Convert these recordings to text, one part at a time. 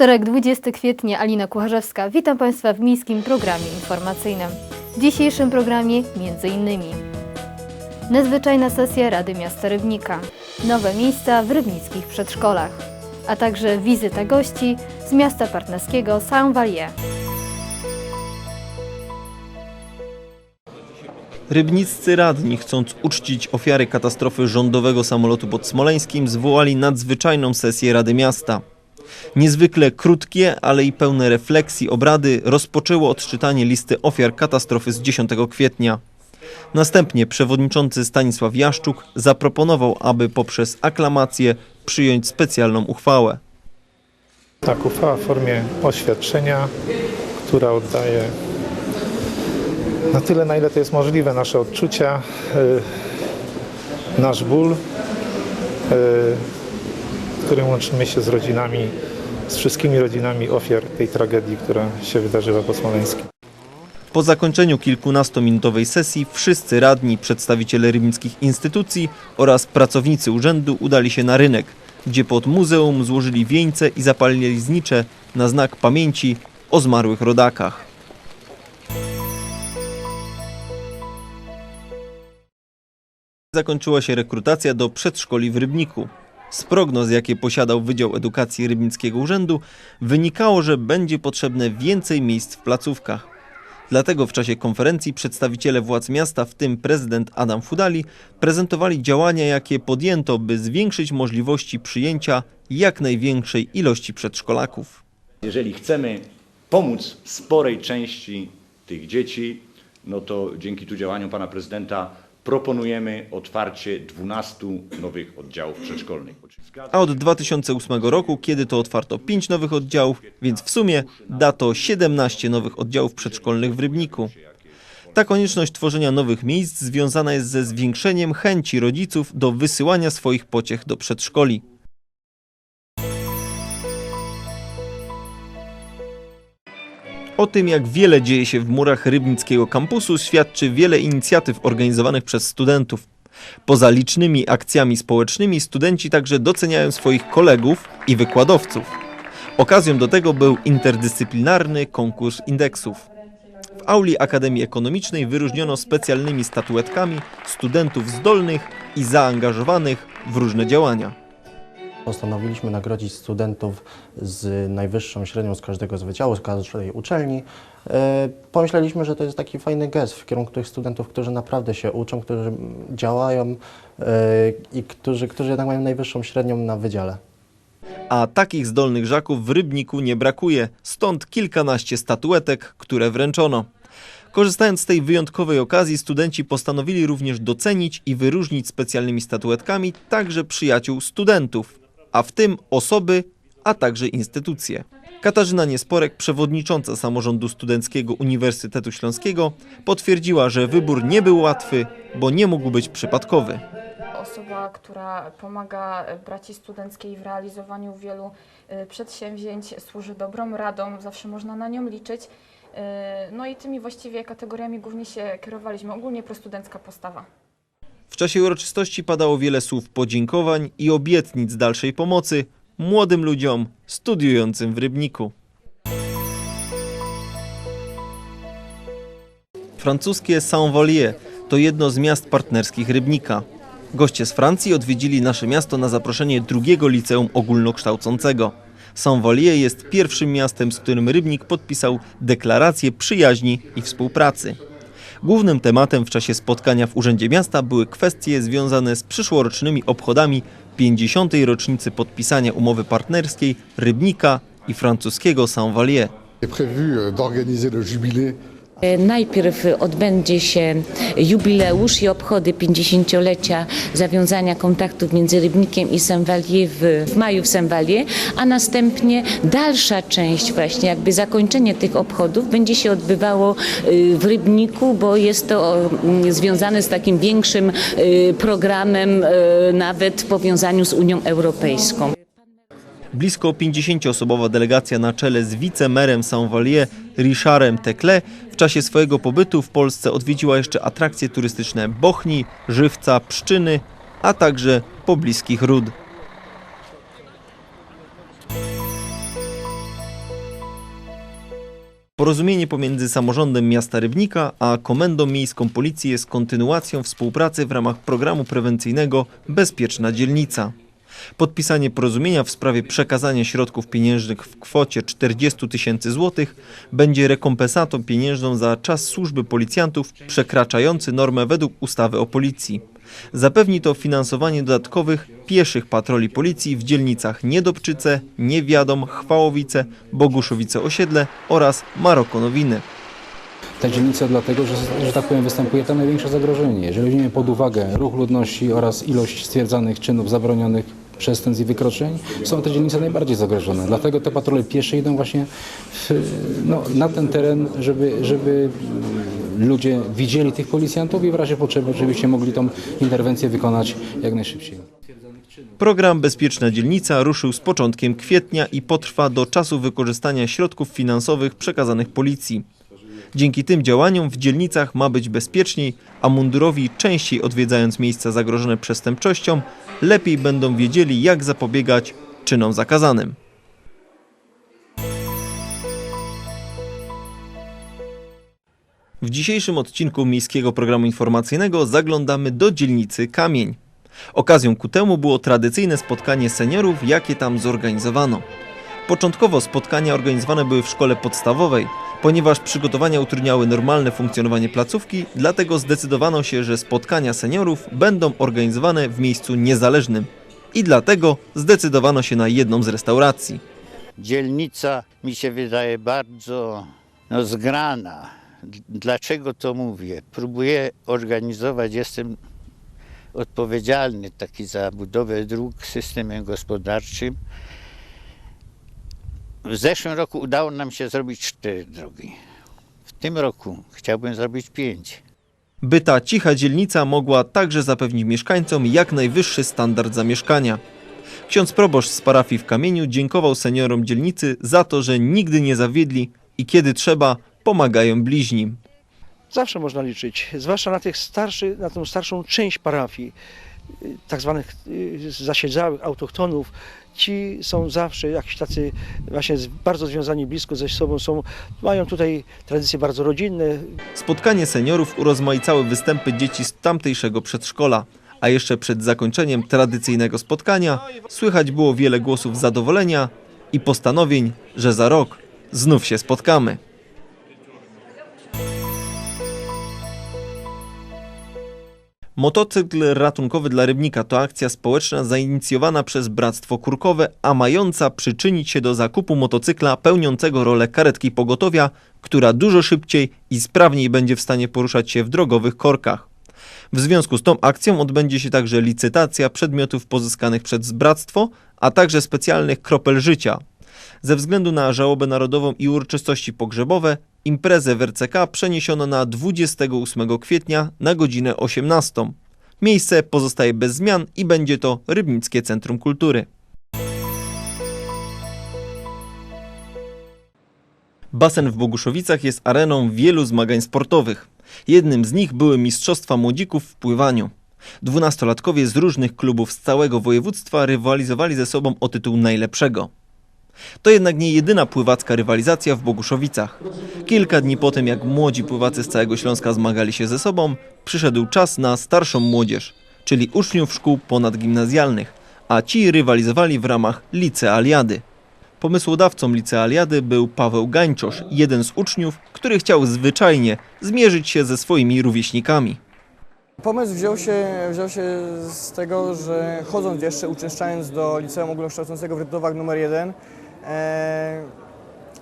Wtorek 20 kwietnia, Alina Kucharzewska. Witam Państwa w Miejskim Programie Informacyjnym. W dzisiejszym programie innymi Nadzwyczajna sesja Rady Miasta Rybnika, nowe miejsca w rybnickich przedszkolach, a także wizyta gości z miasta partnerskiego Saint-Vallier. Rybniccy radni, chcąc uczcić ofiary katastrofy rządowego samolotu pod Smoleńskim, zwołali nadzwyczajną sesję Rady Miasta. Niezwykle krótkie, ale i pełne refleksji obrady rozpoczęło odczytanie listy ofiar katastrofy z 10 kwietnia. Następnie przewodniczący Stanisław Jaszczuk zaproponował, aby poprzez aklamację przyjąć specjalną uchwałę. Tak, uchwała w formie oświadczenia, która oddaje na tyle, na ile to jest możliwe, nasze odczucia, y, nasz ból, y, którym łączymy się z rodzinami, z wszystkimi rodzinami ofiar tej tragedii, która się wydarzyła po Smoleńskim. Po zakończeniu kilkunastominutowej sesji wszyscy radni, przedstawiciele rybnickich instytucji oraz pracownicy urzędu udali się na rynek, gdzie pod muzeum złożyli wieńce i zapalili znicze na znak pamięci o zmarłych rodakach. Zakończyła się rekrutacja do przedszkoli w Rybniku. Z prognoz, jakie posiadał Wydział Edukacji Rybnickiego Urzędu, wynikało, że będzie potrzebne więcej miejsc w placówkach. Dlatego w czasie konferencji przedstawiciele władz miasta, w tym prezydent Adam Fudali, prezentowali działania, jakie podjęto, by zwiększyć możliwości przyjęcia jak największej ilości przedszkolaków. Jeżeli chcemy pomóc sporej części tych dzieci, no to dzięki tu działaniom pana prezydenta proponujemy otwarcie 12 nowych oddziałów przedszkolnych. A od 2008 roku, kiedy to otwarto 5 nowych oddziałów, więc w sumie da to 17 nowych oddziałów przedszkolnych w Rybniku. Ta konieczność tworzenia nowych miejsc związana jest ze zwiększeniem chęci rodziców do wysyłania swoich pociech do przedszkoli. O tym, jak wiele dzieje się w murach rybnickiego kampusu, świadczy wiele inicjatyw organizowanych przez studentów. Poza licznymi akcjami społecznymi, studenci także doceniają swoich kolegów i wykładowców. Okazją do tego był interdyscyplinarny konkurs indeksów. W auli Akademii Ekonomicznej wyróżniono specjalnymi statuetkami studentów zdolnych i zaangażowanych w różne działania. Postanowiliśmy nagrodzić studentów z najwyższą średnią z każdego z wydziału, z każdej uczelni. E, Pomyśleliśmy, że to jest taki fajny gest w kierunku tych studentów, którzy naprawdę się uczą, którzy działają e, i którzy, którzy jednak mają najwyższą średnią na wydziale. A takich zdolnych żaków w Rybniku nie brakuje, stąd kilkanaście statuetek, które wręczono. Korzystając z tej wyjątkowej okazji, studenci postanowili również docenić i wyróżnić specjalnymi statuetkami także przyjaciół studentów, a w tym osoby, a także instytucje. Katarzyna Niesporek, przewodnicząca samorządu studenckiego Uniwersytetu Śląskiego, potwierdziła, że wybór nie był łatwy, bo nie mógł być przypadkowy. osoba, która pomaga braci studenckiej w realizowaniu wielu e, przedsięwzięć, służy dobrą radą, zawsze można na nią liczyć. E, No i tymi właściwie kategoriami głównie się kierowaliśmy, ogólnie prostudencka postawa. W czasie uroczystości padało wiele słów podziękowań i obietnic dalszej pomocy młodym ludziom studiującym w Rybniku. Francuskie Saint-Vallier to jedno z miast partnerskich Rybnika. Goście z Francji odwiedzili nasze miasto na zaproszenie drugiego liceum ogólnokształcącego. Saint-Vallier jest pierwszym miastem, z którym Rybnik podpisał deklarację przyjaźni i współpracy. Głównym tematem w czasie spotkania w Urzędzie Miasta były kwestie związane z przyszłorocznymi obchodami 50. rocznicy podpisania umowy partnerskiej Rybnika i francuskiego Saint-Vallier. Najpierw odbędzie się jubileusz i obchody 50-lecia zawiązania kontaktów między Rybnikiem i Saint-Vallier w, w maju w Saint-Vallier, a następnie dalsza część właśnie jakby zakończenie tych obchodów będzie się odbywało y, w Rybniku, bo jest to mm, związane z takim większym y, programem y, nawet w powiązaniu z Unią Europejską. Blisko 50-osobowa delegacja na czele z wicemerem Saint-Vallier Richardem Tekle w czasie swojego pobytu w Polsce odwiedziła jeszcze atrakcje turystyczne Bochni, Żywca, Pszczyny, a także pobliskich Ród. Porozumienie pomiędzy samorządem miasta Rybnika a Komendą Miejską Policji jest kontynuacją współpracy w ramach programu prewencyjnego Bezpieczna Dzielnica. Podpisanie porozumienia w sprawie przekazania środków pieniężnych w kwocie 40 tysięcy złotych będzie rekompensatą pieniężną za czas służby policjantów przekraczający normę według ustawy o policji. Zapewni to finansowanie dodatkowych pieszych patroli policji w dzielnicach Niedobczyce, Niewiadom, Chwałowice, Boguszowice-Osiedle oraz Marokonowiny. Ta dzielnica dlatego, że, że tak powiem, występuje tam największe zagrożenie. Jeżeli weźmiemy pod uwagę ruch ludności oraz ilość stwierdzanych czynów zabronionych przestępstw i wykroczeń, są te dzielnice najbardziej zagrożone. Dlatego te patrole piesze idą właśnie w, no, na ten teren, żeby, żeby ludzie widzieli tych policjantów i w razie potrzeby oczywiście mogli tą interwencję wykonać jak najszybciej. Program Bezpieczna Dzielnica ruszył z początkiem kwietnia i potrwa do czasu wykorzystania środków finansowych przekazanych policji. Dzięki tym działaniom w dzielnicach ma być bezpieczniej, a mundurowi częściej odwiedzając miejsca zagrożone przestępczością, lepiej będą wiedzieli jak zapobiegać czynom zakazanym. W dzisiejszym odcinku Miejskiego Programu Informacyjnego zaglądamy do dzielnicy Kamień. Okazją ku temu było tradycyjne spotkanie seniorów, jakie tam zorganizowano. Początkowo spotkania organizowane były w szkole podstawowej, ponieważ przygotowania utrudniały normalne funkcjonowanie placówki, dlatego zdecydowano się, że spotkania seniorów będą organizowane w miejscu niezależnym. I dlatego zdecydowano się na jedną z restauracji. dzielnica mi się wydaje bardzo no, zgrana. Dlaczego to mówię? Próbuję organizować, jestem odpowiedzialny taki za budowę dróg systemem gospodarczym. W zeszłym roku udało nam się zrobić cztery drogi. W tym roku chciałbym zrobić pięć. By ta cicha dzielnica mogła także zapewnić mieszkańcom jak najwyższy standard zamieszkania. Ksiądz proboszcz z parafii w Kamieniu dziękował seniorom dzielnicy za to, że nigdy nie zawiedli i kiedy trzeba, pomagają bliźnim. Zawsze można liczyć, zwłaszcza na tych starszy, na tą starszą część parafii, tak zwanych y, zasiedzałych, autochtonów. Ci są zawsze jakiś tacy właśnie bardzo związani blisko ze sobą, są, mają tutaj tradycje bardzo rodzinne, Spotkanie seniorów urozmaicały występy dzieci z tamtejszego przedszkola. A jeszcze przed zakończeniem tradycyjnego spotkania słychać było wiele głosów zadowolenia i postanowień, że za rok znów się spotkamy. Motocykl ratunkowy dla Rybnika to akcja społeczna zainicjowana przez Bractwo Kurkowe, a mająca przyczynić się do zakupu motocykla pełniącego rolę karetki pogotowia, która dużo szybciej i sprawniej będzie w stanie poruszać się w drogowych korkach. W związku z tą akcją odbędzie się także licytacja przedmiotów pozyskanych przez Bractwo, a także specjalnych kropel życia. Ze względu na żałobę narodową i uroczystości pogrzebowe, imprezę w RCK przeniesiono na 28 kwietnia na godzinę 18. Miejsce pozostaje bez zmian i będzie to Rybnickie Centrum Kultury. Basen w Boguszowicach jest areną wielu zmagań sportowych. Jednym z nich były Mistrzostwa Młodzików w pływaniu. Dwunastolatkowie z różnych klubów z całego województwa rywalizowali ze sobą o tytuł najlepszego. To jednak nie jedyna pływacka rywalizacja w Boguszowicach. Kilka dni po tym, jak młodzi pływacy z całego Śląska zmagali się ze sobą, przyszedł czas na starszą młodzież, czyli uczniów szkół ponadgimnazjalnych, a ci rywalizowali w ramach licealiady. Pomysłodawcą licealiady był Paweł Gańczosz, jeden z uczniów, który chciał zwyczajnie zmierzyć się ze swoimi rówieśnikami. Pomysł wziął się, wziął się z tego, że chodząc jeszcze, uczęszczając do Liceum Ogólnokształcącego w Rydowach nr 1, e,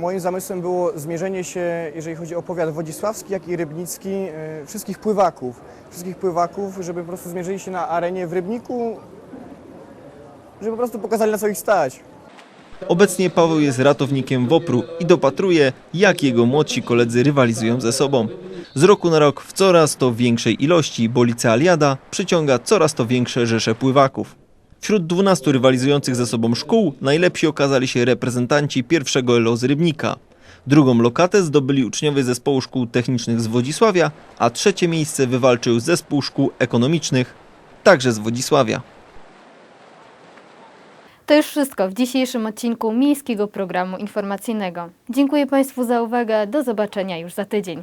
moim zamysłem było zmierzenie się, jeżeli chodzi o powiat wodzisławski, jak i rybnicki, e, wszystkich pływaków. Wszystkich pływaków, żeby po prostu zmierzyli się na arenie w Rybniku, żeby po prostu pokazali na co ich stać. Obecnie Paweł jest ratownikiem WOPR-u i dopatruje, jak jego młodsi koledzy rywalizują ze sobą. Z roku na rok w coraz to większej ilości, bo licealiada przyciąga coraz to większe rzesze pływaków. Wśród 12 rywalizujących ze sobą szkół najlepsi okazali się reprezentanci pierwszego LO z Rybnika. Drugą lokatę zdobyli uczniowie zespołu szkół technicznych z Wodzisławia, a trzecie miejsce wywalczył zespół szkół ekonomicznych, także z Wodzisławia. To już wszystko w dzisiejszym odcinku Miejskiego Programu Informacyjnego. Dziękuję Państwu za uwagę. Do zobaczenia już za tydzień.